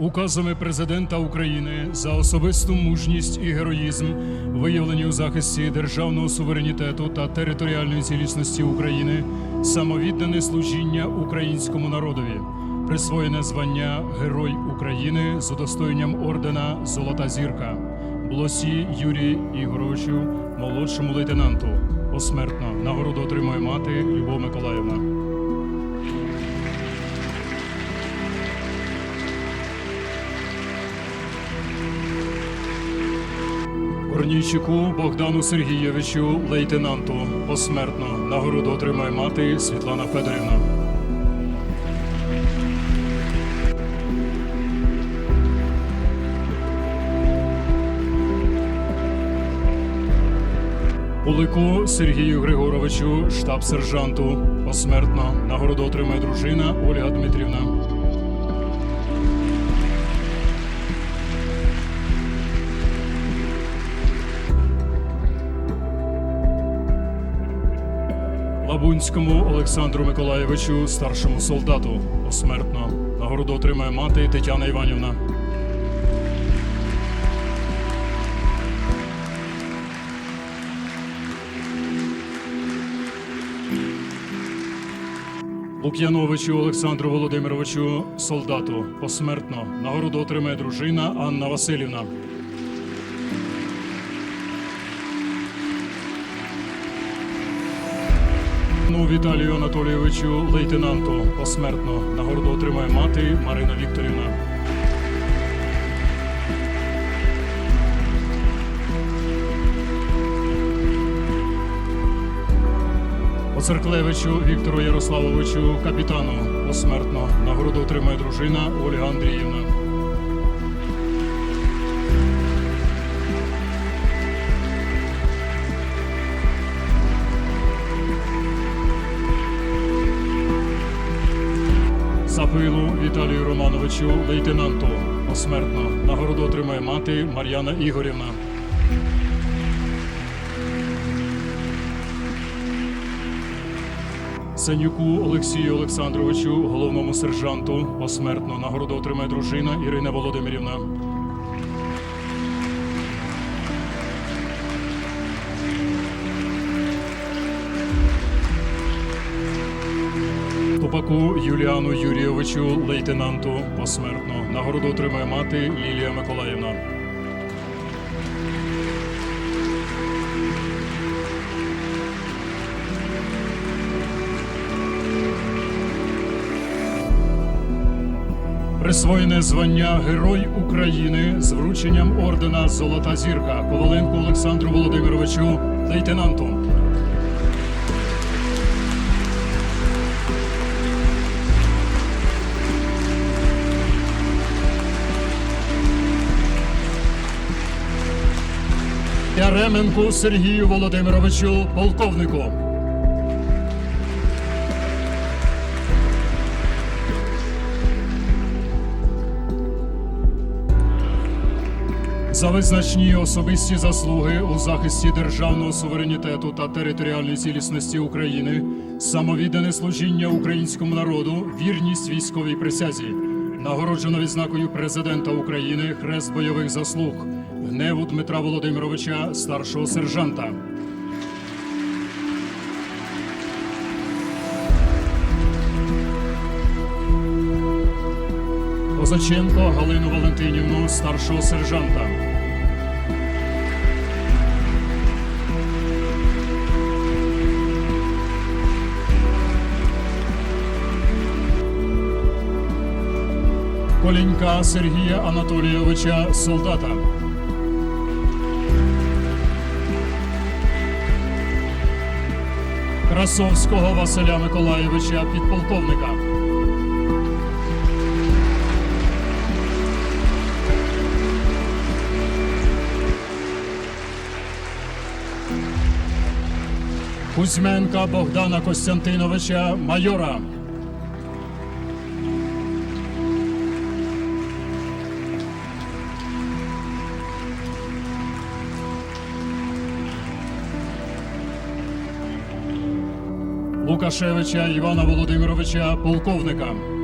Указами президента України за особисту мужність і героїзм, виявлені у захисті державного суверенітету та територіальної цілісності України, самовіддане служіння українському народові, присвоєне звання Герой України з удостоєнням ордена Золота зірка, Блосі Юрію Ігоровичу, молодшому лейтенанту. Посмертно нагороду отримує мати Любов Миколаївна. Корнійчуку Богдану Сергійовичу, лейтенанту, посмертно нагороду отримає мати Світлана Федорівна. Кулику Сергію Григоровичу, штаб-сержанту, посмертно нагороду отримає дружина Ольга Дмитрівна. Лабунському Олександру Миколаєвичу, старшому солдату, посмертно. Нагороду отримає мати Тетяна Іванівна. Лук'яновичу Олександру Володимировичу, солдату, посмертно. Нагороду отримає дружина Анна Васильівна. Ну, Віталію Анатолійовичу, лейтенанту, посмертно. Нагороду отримає мати Марина Вікторівна. Оцерклевичу Віктору Ярославовичу, капітану, посмертно. Нагороду отримає дружина Ольга Андріївна. Сапилу Віталію Романовичу, лейтенанту, посмертно. Нагороду отримає мати Мар'яна Ігорівна. Сенюку Олексію Олександровичу, головному сержанту, посмертно. Нагороду отримає дружина Ірина Володимирівна. Тупаку Юліану Юрійовичу, лейтенанту, посмертно. Нагороду отримає мати Лілія Миколаївна. Присвоєне звання Герой України з врученням ордена Золота зірка Коваленку Олександру Володимировичу, лейтенанту. Яременку Сергію Володимировичу, полковнику. За визначні особисті заслуги у захисті державного суверенітету та територіальної цілісності України, самовіддане служіння українському народу, вірність військовій присязі, нагороджено відзнакою президента України Хрест бойових заслуг, гневу Дмитра Володимировича, старшого сержанта. Козаченко Галину Валентинівну, старшого сержанта. Колінька Сергія Анатолійовича, солдата. Красовського Василя Миколаєвича, підполковника. Кузьменка Богдана Костянтиновича, майора. Лукашевича Івана Володимировича, полковника.